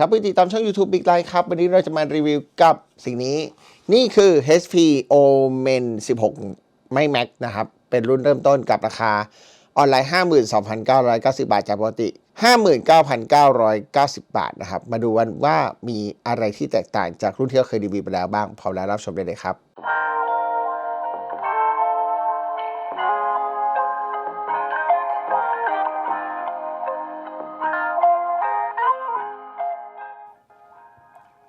ครับไปติดตามช่อง YouTube Big Line ครับ วันนี้เราจะมารีวิวกับสิ่งนี้ นี่คือ HP Omen 16 ไม่ Max นะครับ เป็นรุ่นเริ่มต้นกับราคาออนไลน์ 52,990 บาท จากปกติ 59,990 บาทนะครับ มาดูกันว่ามีอะไรที่แตกต่างจากรุ่นที่เราเคยรีวิวไปแล้วบ้างพร้อมแล้วรับชมได้เลยครับ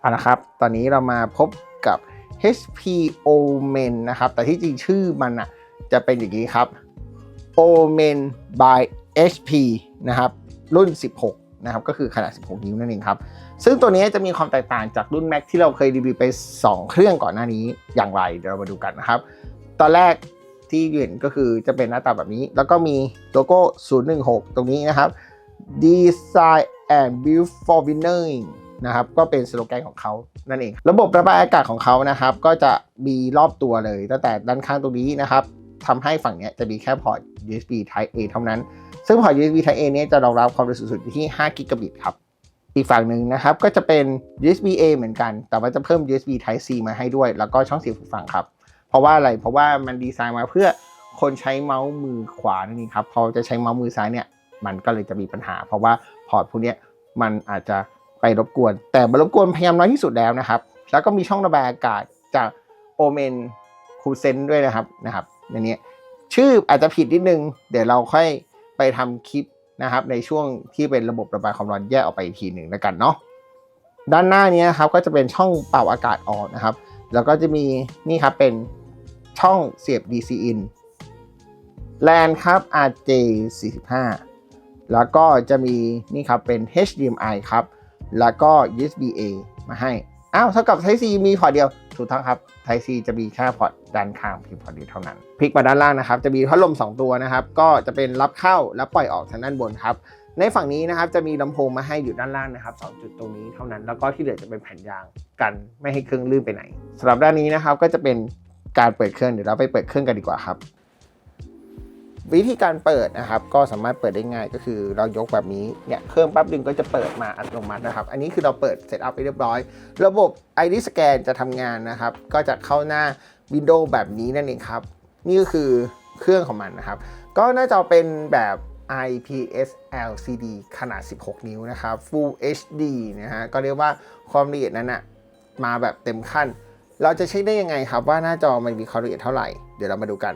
เอาละครับ ตอนนี้เรามาพบกับ HP Omen นะครับ แต่ที่จริงชื่อมันอะจะเป็นอย่างนี้ครับ Omen by HP นะครับ รุ่น 16 นะครับ ก็คือขนาด 16 นิ้วนั่นเองครับ ซึ่งตัวนี้จะมีความแตกต่างจากรุ่น Mac ที่เราเคยรีวิวไป 2 เครื่องก่อนหน้านี้อย่างไร เดี๋ยวเรามาดูกันนะครับ ตอนแรกที่เห็นก็คือจะเป็นหน้าตาแบบนี้ แล้วก็มีโลโก้ 016 ตรงนี้นะครับ Design and Build for Winning นะครับก็เป็นสโลแกนของเขานั่นเอง ระบบระบายอากาศของเขานะครับก็จะมีรอบตัวเลย ตั้งแต่ด้านข้างตรงนี้นะครับทำให้ฝั่งนี้จะมีแค่พอร์ต USB Type A เท่านั้น ซึ่งพอร์ต USB Type A เนี้ยจะรองรับความเร็วสูงสุดที่5กิกะบิตครับอีกฝั่งหนึ่งนะครับก็จะเป็น USB A เหมือนกัน แต่ว่าจะเพิ่ม USB Type C มาให้ด้วย แล้วก็ช่องเสียบหูฟังครับ เพราะว่าอะไร เพราะว่ามันดีไซน์มาเพื่อคนใช้เมาส์มือขวานั่นเองครับ พอจะใช้เมาส์มือซ้ายเนี่ย มันก็เลยจะมีปัญหา เพราะว่าพอร์ตพวกนี้มันอาจจะ ไปรบกวน แต่มารบกวนพยายามน้อยที่สุดแล้วนะครับ แล้วก็มีช่องระบายอากาศจากโอเมนคูเซนด้วยนะครับนะครับในนี้ชื่ออาจจะผิดนิดนึง เดี๋ยวเราค่อยไปทำคลิปนะครับ ในช่วงที่เป็นระบบระบายความร้อนแยกออกไปอีกทีหนึ่งแล้วกันเนาะด้านหน้านี้นครับก็จะเป็นช่องเป่าอากาศออกนะครับ แล้วก็จะมีนี่ครับเป็นช่องเสียบ DC in แลนครับ RJ45 แล้วก็จะมีนี่ครับเป็น HDMI ครับ แล้วก็ USB A มาให้ อ้าวเท่ากับ Type C มีพอร์ตเดียว ถูกต้องครับ Type C จะมีแค่พอร์ตด้านข้างเพียงพอร์ตเดียวเท่านั้น พลิกมาด้านล่างนะครับ จะมีพัดลม 2 ตัวนะครับ ก็จะเป็นรับเข้าและปล่อยออกทางด้านบนครับในฝั่งนี้นะครับจะมีลำโพงมาให้อยู่ด้านล่างนะครับ2จุดตรงนี้เท่านั้น แล้วก็ที่เหลือจะเป็นแผ่นยางกันไม่ให้เครื่องลื่นไปไหนสำหรับด้านนี้นะครับก็จะเป็นการเปิดเครื่องเดี๋ยวเราไปเปิดเครื่องกันดีกว่าครับ วิธีการเปิดนะครับ ก็สามารถเปิดได้ง่ายก็คือเรายกแบบนี้เนี่ยเครื่องแป๊บนึงก็จะเปิดมาอัตโนมัตินะครับ อันนี้คือเราเปิดเซตอัพไปเรียบร้อย ระบบ ID Scan จะทำงานนะครับ ก็จะเข้าหน้า Windows แบบนี้นั่นเองครับ นี่ก็คือเครื่องของมันนะครับ ก็น่าจะเป็นแบบ IPS LCD ขนาด 16 นิ้วนะครับ Full HD นะฮะก็เรียกว่าความละเอียดนั้นนะมาแบบเต็มขั้น เราจะเช็คได้ยังไงครับว่าหน้าจอมันมีความละเอียดเท่าไหร่ เดี๋ยวเรามาดูกัน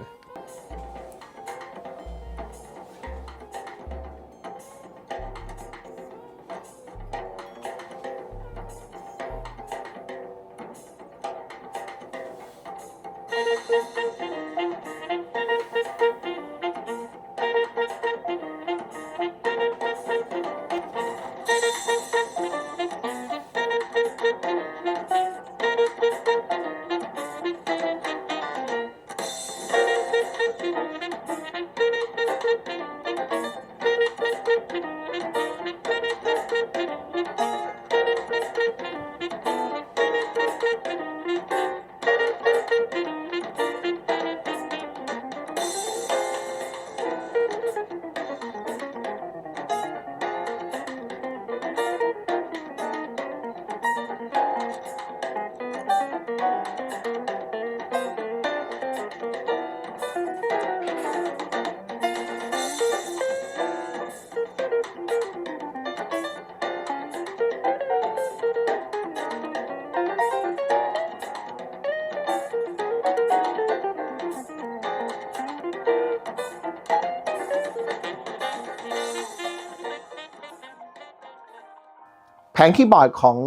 ผงคีย์บอร์ดของ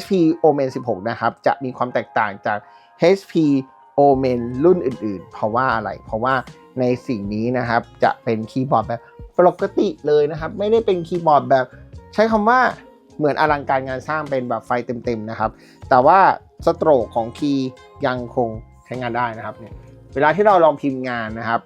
HP Omen 16 นะครับ จะมีความแตกต่างจาก HP Omen รุ่นอื่นๆ เพราะว่าอะไร เพราะว่าในสิ่งนี้นะครับ จะเป็นคีย์บอร์ดแบบปกติเลยนะครับ ไม่ได้เป็นคีย์บอร์ดแบบ ใช้คำว่าเหมือนอลังการงานสร้างเป็นแบบไฟเต็มๆนะครับ แต่ว่าสโตรกของคีย์ยังคงใช้งานได้นะครับเนี่ยเวลาที่เราลองพิมพ์งานนะครับ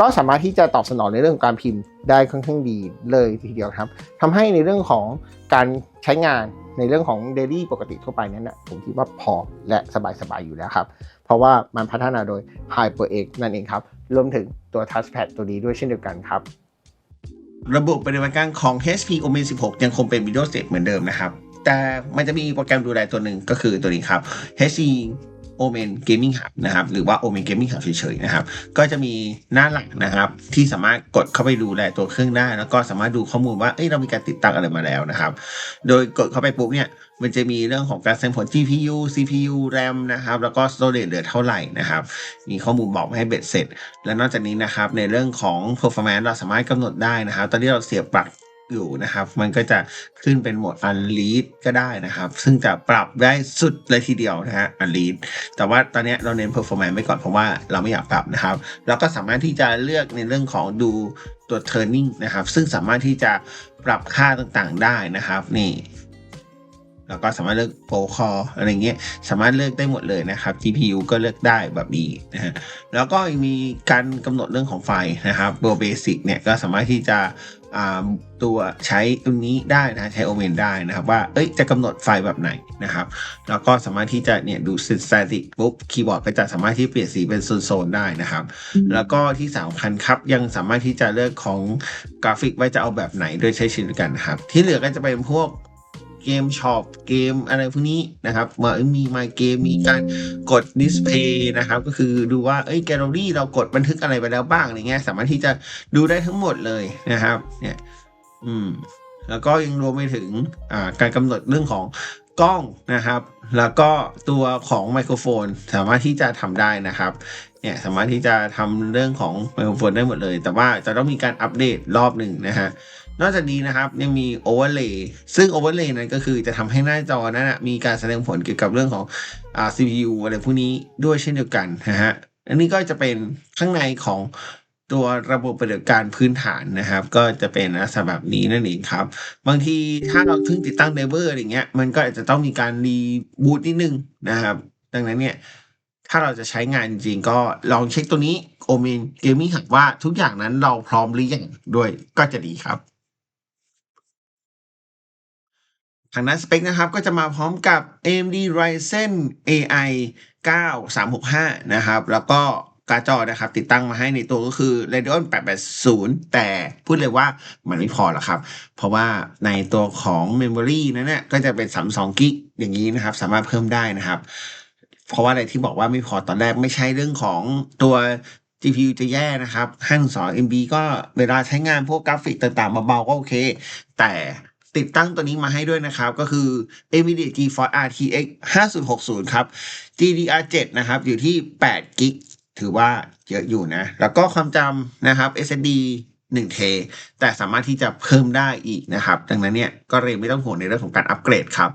ก็สามารถที่จะตอบสนองในเรื่องของการพิมพ์ได้ค่อนข้างดีเลยทีเดียวครับทำให้ในเรื่องของการใช้งานในเรื่องของเดลี่ปกติทั่วไปนั้นนะผมคิดว่าพอและสบายๆอยู่แล้วครับ เพราะว่ามันพัฒนาโดย HyperX นั่นเองครับ รวมถึงตัว Touchpad ตัวนี้ด้วยเช่นเดียวกันครับ ระบบปฏิบัติการของ HP Omen 16 ยังคงเป็น Windows 10เหมือนเดิมนะครับ แต่มันจะมีโปรแกรมดูแลตัวหนึ่งก็คือตัวนี้ครับ HP Omen Gaming Hub นะครับหรือว่า Omen Gaming Hub เฉยๆนะครับก็จะมีหน้าหลักนะครับที่สามารถกดเข้าไปดูแลตัวเครื่องได้ แล้วก็สามารถดูข้อมูลว่าเอ้ยเรามีการติดตั้งอะไรมาแล้วนะครับ โดยกดเข้าไปปุ๊บเนี่ยมันจะมีเรื่องของการแสดงผล GPU CPU RAM นะครับ แล้วก็ storage เหลือเท่าไหร่นะครับ มีข้อมูลบอกมาให้เบ็ดเสร็จ และนอกจากนี้นะครับ ในเรื่องของ performance เราสามารถกำหนดได้นะครับ ตอนที่เราเสียบปลั๊ก อยู่นะครับ มันก็จะขึ้นเป็นโหมด unlead ก็ได้นะครับ ซึ่งจะปรับได้สุดเลยทีเดียวนะฮะ unlead แต่ว่าตอนนี้เราเน้น performance ไว้ก่อนเพราะว่าเราไม่อยากปรับนะครับ เราก็สามารถที่จะเลือกในเรื่องของดูตัว turning นะครับ ซึ่งสามารถที่จะปรับค่าต่างๆได้นะครับนี่ แล้วก็สามารถเลือกโปรคออะไรเงี้ยสามารถเลือกได้หมดเลยนะครับ GPU ก็เลือกได้แบบนี้นะฮะแล้วก็ยังมีการกำหนดเรื่องของไฟนะครับตัวเบสิกเนี่ยก็สามารถที่จะอ่าตัวใช้ตัวนี้ได้นะใช้โอเมนได้นะครับว่าเอ้ยจะกำหนดไฟแบบไหนนะครับแล้วก็สามารถที่จะเนี่ยดูสแตติกปุ๊บคีย์บอร์ดก็จะสามารถที่เปลี่ยนสีเป็นโซนๆได้นะครับ แล้วก็ที่สำคัญครับยังสามารถที่จะเลือกของกราฟิกไว้จะเอาแบบไหนโดยใช้ชิ้นกันนะครับที่เหลือก็จะเป็นพวก เกมช็อปเกมอะไรพวกนี้นะครับมามีมาเกมมีการกดดิสเพย์นะครับ ก็คือดูว่าเอ้ยแกลเลอรี่เรากดบันทึกอะไรไปแล้วบ้างอะไรเงี้ยสามารถที่จะดูได้ทั้งหมดเลยนะครับ เนี่ย อืมแล้วก็ยังรวมไปถึงการกำหนดเรื่องของ กล้องนะครับ แล้วก็ตัวของไมโครโฟน สามารถที่จะทำได้นะครับเนี่ยสามารถที่จะทำเรื่องของไมโครโฟนได้หมดเลย แต่ว่าจะต้องมีการอัปเดตรอบหนึ่งนะฮะนอกจากนี้นะครับยังมีโอเวอร์เลย์ซึ่งโอเวอร์เลย์นั้นก็คือจะทำให้หน้าจอนั้นนะมีการแสดงผลเกี่ยวกับเรื่องของอ่า CPU อะไรพวกนี้ด้วยเช่นเดียวกันนะฮะอันนี้ก็จะเป็นข้างในของ ตัวระบบปฏิบัติการพื้นฐานนะครับ ก็จะเป็นลักษณะแบบนี้นั่นเองครับ บางทีถ้าเราเพิ่งติดตั้งเดเวอร์อะไรเงี้ยมันก็อาจจะต้องมีการรีบูตนิดนึงนะครับ ดังนั้นเนี่ยถ้าเราจะใช้งานจริงก็ลองเช็คตัวนี้โอเมนเกมมิ่งหักว่าทุกอย่างนั้นเราพร้อมหรือยังด้วยก็จะดีครับทางด้นสเปคนะครับก็จะมาพร้อมกับ AMD Ryzen AI 9 365 นะครับ แล้วก็ การ์ดจอนะครับ ติดตั้งมาให้ในตัวก็คือ Radeon 880 แต่พูดเลยว่ามันไม่พอหรอกครับ เพราะว่าในตัวของ Memory นั้นเนี่ยก็จะเป็น 32กิกอย่างนี้นะครับ สามารถเพิ่มได้นะครับ เพราะว่าอะไรที่บอกว่าไม่พอตอนแรกไม่ใช่เรื่องของตัว GPU จะแย่นะครับ5 MB ก็เวลาใช้งานพวกกราฟิกต่างๆเบาๆก็โอเค แต่ติดตั้งตัวนี้มาให้ด้วยนะครับ ก็คือ NVIDIA GeForce RTX 5060 ครับ GDR7 นะครับ อยู่ที่8กิก ถือว่าเยอะอยู่นะ แล้วก็ความจำนะครับ SSD 1 t แต่สามารถที่จะเพิ่มได้อีกนะครับ ดังนั้นเนี่ยก็เลยไม่ต้องห่วงในเรื่องของการอัปเกรดครับ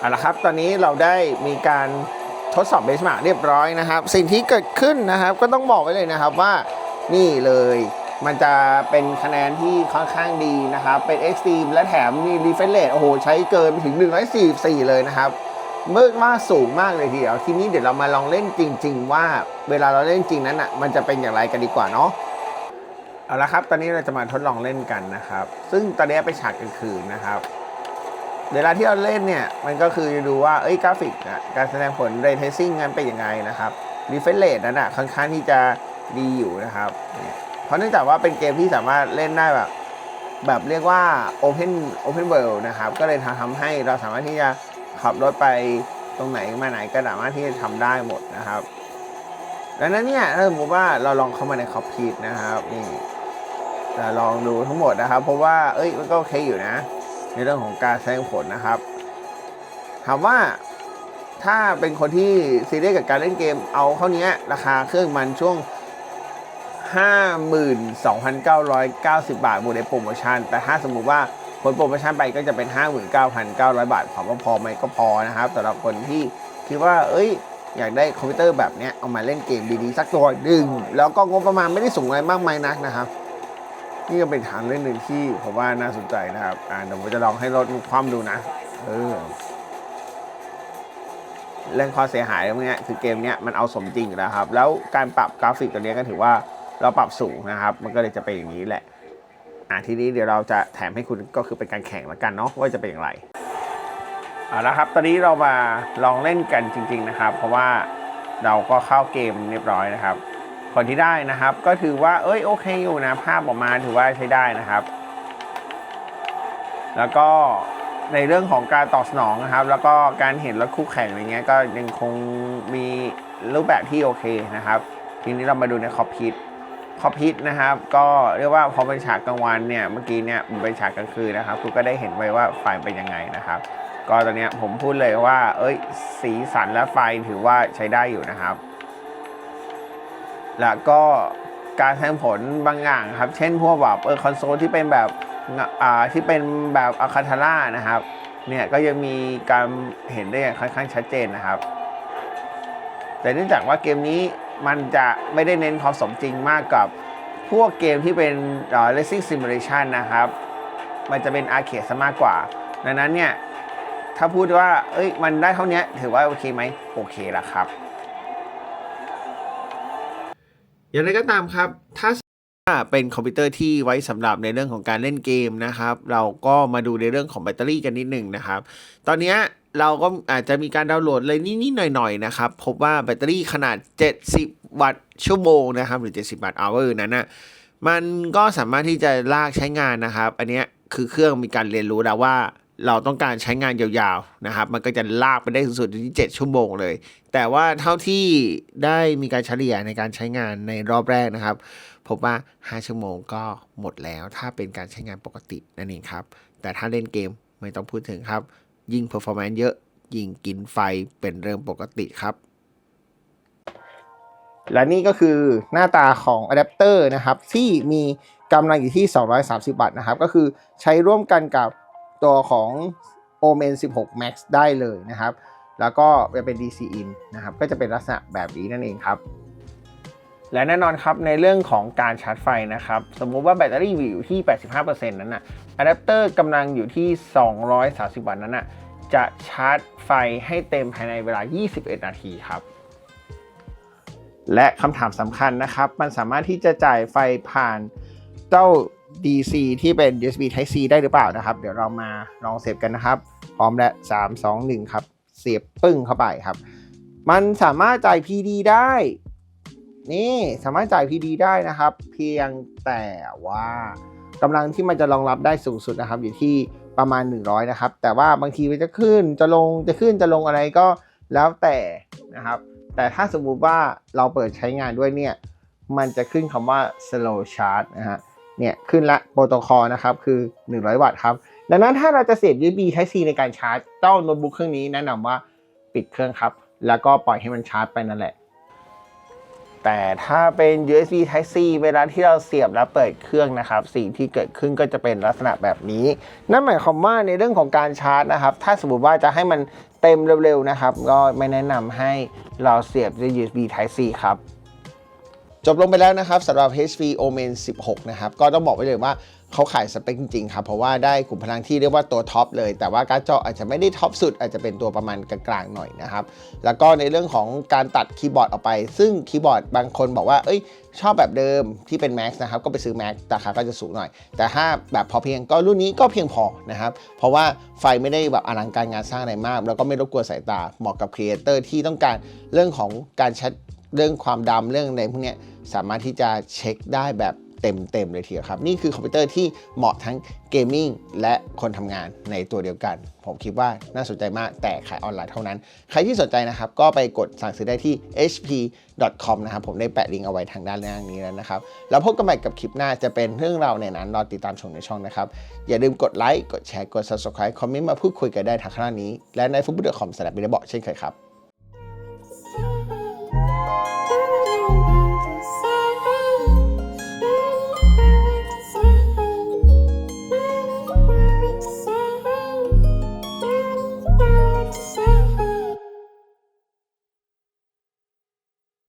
เอาละครับ ตอนนี้เราได้มีการทดสอบเบสมาร์เรียบร้อยนะครับ สิ่งที่เกิดขึ้นนะครับ ก็ต้องบอกไว้เลยนะครับว่านี่เลยมันจะเป็นคะแนนที่ค่อนข้างดีนะครับ เป็น Extreme และแถมมี Refresh Rate โอ้โห ใช้เกินถึง 144 เลยนะครับเมื่อมาสูงมากเลยทีเดียวทีนี้เดี๋ยวเรามาลองเล่นจริง ๆ ว่าเวลาเราเล่นจริงนั้นอะมันจะเป็นอย่างไรกันดีกว่าเนาะเอาละครับ ตอนนี้เราจะมาทดลองเล่นกันนะครับ ซึ่งตอนนี้เป็นฉากกลางคืนนะครับ เวลาที่เราเล่นเนี่ย มันก็คือจะดูว่า เอ้ยกราฟิกการแสดงผล ray tracing นั้นเป็นยังไงนะครับ refresh rate นั้นอะค่อนข้างที่จะดีอยู่นะครับ เพราะเนื่องจากว่าเป็นเกมที่สามารถเล่นได้แบบ แบบเรียกว่า open open world นะครับ ก็เลยทำให้เราสามารถที่จะขับรถไปตรงไหนมาไหนก็สามารถที่จะทำได้หมดนะครับดังนั้นเนี่ยถ้าสมมติว่าเราลองเข้ามาในคอ c พีทนะครับนี่จะลองดูทั้งหมดนะครับ เพราะว่าเอ้ยมันก็โอเคอยู่นะ ในเรื่องของการแสดงผลนะครับ ถามว่าถ้าเป็นคนที่ซีเรียสกับการเล่นเกมเอาเข้าเนี้ยราคาเครื่องมันช่วง 52,990 บาทบวกในโปรโมชั่น แต่ถ้าสมมุติว่าผลโปรโมชั่นไปก็จะเป็น 59,900 บาทถามว่าพอไหมก็พอนะครับสำหรับคนที่คิดว่า เอ้ย อยากได้คอมพิวเตอร์แบบเนี้ยเอามาเล่นเกมดีๆ สักตัวหนึ่งแล้วก็งบประมาณไม่ได้สูงอะไรมากมายนักนะครับ นี่ก็เป็นทางเล่นหนึ่งที่ผมว่าน่าสนใจนะครับ อ่าเดี๋ยวผมจะลองให้รถมันคว่ำดูนะ เออ เรื่องข้อเสียหายตรงเนี้ยคือเกมเนี้ยมันเอาสมจริงอยู่แล้วครับ แล้วการปรับกราฟิกตัวนี้ก็ถือว่าเราปรับสูงนะครับ มันก็เลยจะเป็นอย่างนี้แหละ อ่าทีนี้เดี๋ยวเราจะแถมให้คุณก็คือเป็นการแข่งแล้วกันเนาะว่าจะเป็นอย่างไรเอาละครับ ตอนนี้เรามาลองเล่นกันจริง ๆ นะครับ เพราะว่าเราก็เข้าเกมเรียบร้อยนะครับ คนที่ได้นะครับ ก็ถือว่าเอ้ยโอเคอยู่นะภาพออกมาถือว่าใช้ได้นะครับ แล้วก็ในเรื่องของการตอบสนองนะครับ แล้วก็การเห็นรถคู่แข่งอะไรเงี้ยก็ยังคงมีรูปแบบที่โอเคนะครับ ทีนี้เรามาดูในคอพิทคอพิทนะครับ ก็เรียกว่าพอเป็นฉากกลางวันเนี่ยเมื่อกี้เนี่ยเป็นฉากกลางคืนนะครับคุณก็ได้เห็นไว้ว่าไฟเป็นยังไงนะครับ ก็ตอนเนี้ยผมพูดเลยว่า เอ้ย สีสันและไฟถือว่าใช้ได้อยู่นะครับ แล้วก็การแสดงผลบางอย่างครับ เช่นพวกแบบเออคอนโซลที่เป็นแบบอ่าที่เป็นแบบอะคาทาร่านะครับ เนี่ยก็ยังมีการเห็นได้อย่างค่อนข้างชัดเจนนะครับ แต่เนื่องจากว่าเกมนี้มันจะไม่ได้เน้นความสมจริงมากกับพวกเกมที่เป็นเอ่อ racing simulation นะครับ มันจะเป็นอาร์เคดซะมากกว่า ดังนั้นเนี่ย ถ้าพูดว่า เอ้ย มันได้เท่านี้ถือว่าโอเคไหม โอเคละครับ อย่างไรก็ตามครับ ถ้าเป็นคอมพิวเตอร์ที่ไว้สำหรับในเรื่องของการเล่นเกมนะครับ เราก็มาดูในเรื่องของแบตเตอรี่กันนิดหนึ่งนะครับ ตอนนี้เราก็อาจจะมีการดาวน์โหลดเลยนิดๆหน่อยๆนะครับ พบว่าแบตเตอรี่ขนาด 70 วัตต์ชั่วโมงนะครับ หรือ 70 วัตต์ hour นั้นนะมันก็สามารถที่จะลากใช้งานนะครับ อันนี้คือเครื่องมีการเรียนรู้แล้วว่า เราต้องการใช้งานยาวๆนะครับ มันก็จะลากไปได้สูงสุดที่ 7 ชั่วโมงเลย แต่ว่าเท่าที่ได้มีการเฉลี่ยในการใช้งานในรอบแรกนะครับ พบว่า 5 ชั่วโมงก็หมดแล้ว ถ้าเป็นการใช้งานปกตินั่นเองครับ แต่ถ้าเล่นเกมไม่ต้องพูดถึงครับ ยิ่ง performance เยอะ ยิ่งกินไฟเป็นเรื่องปกติครับ และนี่ก็คือหน้าตาของอะแดปเตอร์นะครับ ที่มีกำลังอยู่ที่ 230วัตต์นะครับ ก็คือใช้ร่วมกันกับ ตัวของ Omen 16 Max ได้เลยนะครับ แล้วก็จะเป็น DC in นะครับ ก็จะเป็นลักษณะแบบนี้นั่นเองครับ และแน่นอนครับในเรื่องของการชาร์จไฟนะครับ สมมุติว่าแบตเตอรี่อยู่ที่ 85%นั้นนะอะแดปเตอร์กำลังอยู่ที่ 230 วัตต์นั้นน่ะจะชาร์จไฟให้เต็มภายในเวลา 21 นาทีครับ และคำถามสำคัญนะครับ มันสามารถที่จะจ่ายไฟผ่านเจ้า DC ที่เป็น USB Type C ได้หรือเปล่านะครับ เดี๋ยวเรามาลองเสียบกันนะครับ พร้อมและ 3 2 1 ครับ เสียบปึ้งเข้าไปครับ มันสามารถจ่าย PD ได้ นี่สามารถจ่าย PD ได้นะครับ เพียงแต่ว่ากำลังที่มันจะรองรับได้สูงสุดนะครับ อยู่ที่ประมาณ 100 นะครับ แต่ว่าบางทีมันจะขึ้นจะลงจะขึ้นจะลงอะไรก็แล้วแต่นะครับ แต่ถ้าสมมุติว่าเราเปิดใช้งานด้วยเนี่ย มันจะขึ้นคำว่า slow charge นะฮะ เนี่ยขึ้นละโปรโตคอลนะครับคือ 100 วัตต์ครับ ดังนั้นถ้าเราจะเสียบ USB Type C ในการชาร์จเจ้าโน้ตบุ๊กเครื่องนี้แนะนำว่าปิดเครื่องครับ แล้วก็ปล่อยให้มันชาร์จไปนั่นแหละ แต่ถ้าเป็น USB Type C เวลาที่เราเสียบแล้วเปิดเครื่องนะครับ สิ่งที่เกิดขึ้นก็จะเป็นลักษณะแบบนี้ นั่นหมายความว่าในเรื่องของการชาร์จนะครับ ถ้าสมมติว่าจะให้มันเต็มเร็วๆนะครับ ก็ไม่แนะนำให้เราเสียบด้วย USB Type C ครับ จบลงไปแล้วนะครับสำหรับ HP Omen 16 นะครับ ก็ต้องบอกไว้เลยว่าเขาขายสเปคจริงๆครับ เพราะว่าได้ขุมพลังที่เรียกว่าตัวท็อปเลย แต่ว่าการ์ดจออาจจะไม่ได้ท็อปสุด อาจจะเป็นตัวประมาณกลางๆหน่อยนะครับ แล้วก็ในเรื่องของการตัดคีย์บอร์ดออกไป ซึ่งคีย์บอร์ดบางคนบอกว่า เอ้ย ชอบแบบเดิมที่เป็น Max นะครับ ก็ไปซื้อ Max ราคาก็จะสูงหน่อย แต่ถ้าแบบพอเพียงก็รุ่นนี้ก็เพียงพอนะครับ เพราะว่าไฟไม่ได้แบบอลังการงานสร้างอะไรมาก แล้วก็ไม่รบกวนสายตา เหมาะกับครีเอเตอร์ที่ต้องการเรื่องของการแชทเรื่องความดำเรื่องอะไรพวกเนี้ย สามารถที่จะเช็คได้แบบเต็มๆเลยทีเดียวครับ นี่คือคอมพิวเตอร์ที่เหมาะทั้งเกมมิ่งและคนทำงานในตัวเดียวกัน ผมคิดว่าน่าสนใจมากแต่ขายออนไลน์เท่านั้น ใครที่สนใจนะครับ ก็ไปกดสั่งซื้อได้ที่ hp.com นะครับ ผมได้แปะลิงก์เอาไว้ทางด้านล่างนี้แล้วนะครับ แล้วพบกันใหม่กับคลิปหน้าจะเป็นเรื่องราวในนั้นรอติดตามชมในช่องนะครับ อย่าลืมกดไลค์กดแชร์กด subscribe คอมเมนต์มาพูดคุยกันได้ทางข้างนี้ และใน facebook.com สำหรับบิลบอกเช่นเคยครับ